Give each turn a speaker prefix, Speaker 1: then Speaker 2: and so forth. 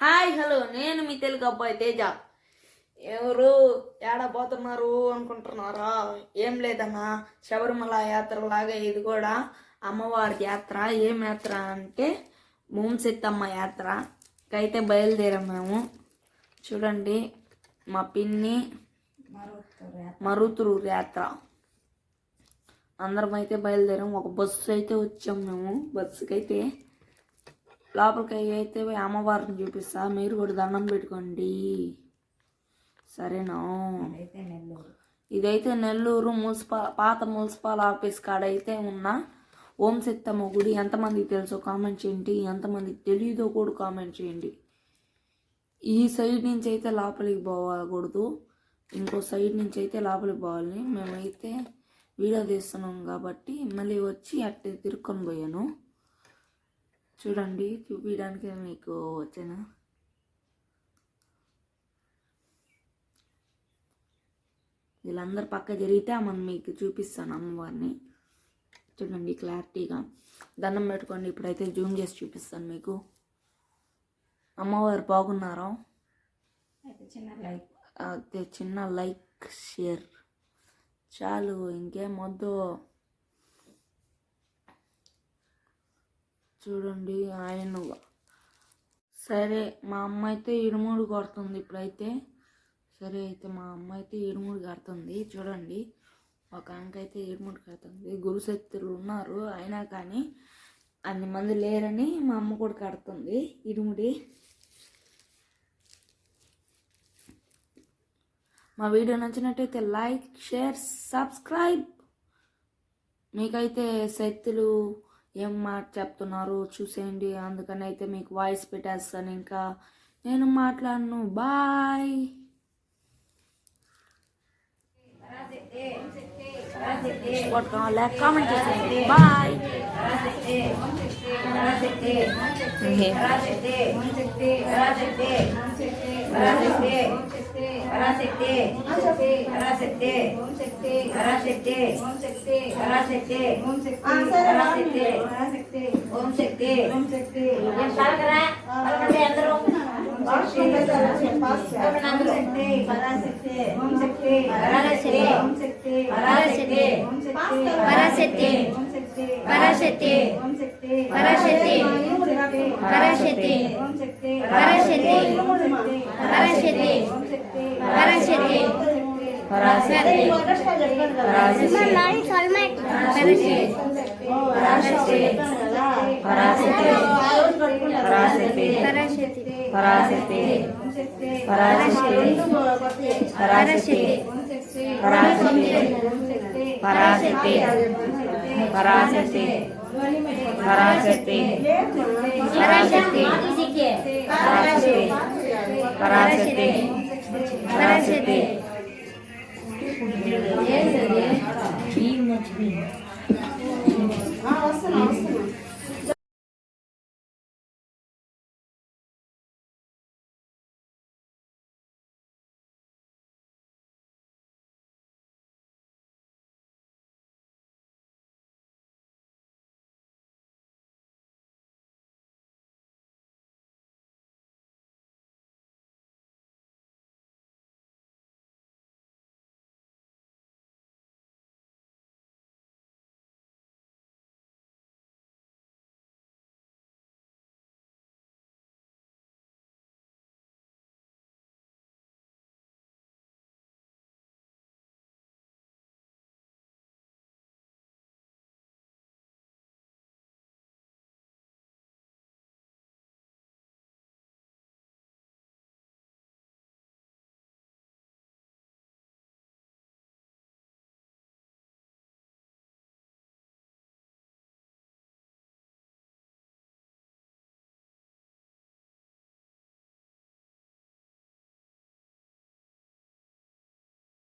Speaker 1: Hi hello. నేను మీ తెలుగు అబ్బాయి తేజ. ఎవరు ఏడపోతున్నారు అనుకుంటున్నారా? ఏం లేదన్నా. శబరిమల యాత్ర లాగా ఇది కూడా అమ్మవారి యాత్ర. ఏం యాత్ర అంటే మూంసెత్తమ్మ యాత్ర. అయితే బయలుదేరాం మేము. చూడండి మా పిన్ని మరుతురు యాత్ర. అందరం అయితే బయలుదేరాం. ఒక బస్సు అయితే వచ్చాం మేము. బస్సుకి అయితే లోపలికి అయితే పోయి అమ్మవారిని చూపిస్తా. మీరు కూడా దండం పెట్టుకోండి. సరేనా? ఇదైతే నెల్లూరు. మున్సిపల్ పాత మున్సిపల్ ఆఫీస్ కాడ అయితే ఉన్న ఓం సిత్తమ్మ గుడి. ఎంతమందికి తెలుసో కామెంట్ చేయండి. ఎంతమందికి తెలియదో కూడా కామెంట్ చేయండి. ఈ సైడ్ నుంచి అయితే లోపలికి పోకూడదు ఇంకో సైడ్ నుంచి అయితే లోపలికి పోవాలి. మేమైతే వీడియో తీస్తున్నాం కాబట్టి మళ్ళీ వచ్చి అట్టే తిరుక్కొని పోయాను. చూడండి చూపించడానికి మీకు వచ్చాను? వీళ్ళందరూ పక్క జరిగితే మనం మీకు చూపిస్తాను అమ్మవారిని. చూడండి క్లారిటీగా. దండం పెట్టుకోండి ఇప్పుడైతే జూమ్ చేసి చూపిస్తాను మీకు. అమ్మవారు బాగున్నారా?
Speaker 2: చిన్న లైక్.
Speaker 1: చిన్న లైక్ షేర్. చాలు ఇంకేం చూడండి ఆయన సరే మా అమ్మ అయితే ఇరుముడు కొడుతుంది ఇప్పుడైతే. సరే అయితే మా అమ్మ అయితే ఇరుముడు కడుతుంది. చూడండి ఒక అంక అయితే ఇరుముడు కడుతుంది. గురుశక్తులు ఉన్నారు అయినా కానీ అన్ని మంది లేరని మా అమ్మ కూడా కడుతుంది ఇరుముడి. మా వీడియో నచ్చినట్టయితే లైక్ షేర్ సబ్స్క్రైబ్. మీకైతే శక్తులు ఏం మాట చెప్తున్నారు? చూసేయండి. అందుకని అయితే మీకు వాయిస్ పెట్టేస్తాను ఇంకా. నేను మాట్లాడను. బాయ్ కామెంట్ చేసేయండి. బాయ్
Speaker 2: பராசக்தி சக்தி பராசக்தி ஓம் சக்தி பராசக்தி ஓம் சக்தி பராசக்தி ஓம் சக்தி பராசக்தி பராசக்தி ஓம் சக்தி ஓம் சக்தி நான் பார்க்கறேன் பக்கத்துல எந்தரும் பராசக்தி பராசக்தி ஓம் சக்தி பராசக்தி ஓம் சக்தி பராசக்தி ஓம் சக்தி பராசக்தி ஓம் சக்தி பராசக்தி ஓம் சக்தி பராசக்தி పరశతి పరశతి
Speaker 1: పరశతి పరశతి పరాశతి పరాశతి పరాశతి పరాశతి పరాశతి ಪರಾಶಕ್ತಿ ಪರಾಶಕ್ತಿ ಪರಾಶಕ್ತಿ ಪರಾಶಕ್ತಿ ಪರಾಶಕ್ತಿ ಪರಾಶಕ್ತಿ पराशक्ति पराशक्ति पराशक्ति पराशक्ति पराशक्ति ये मछली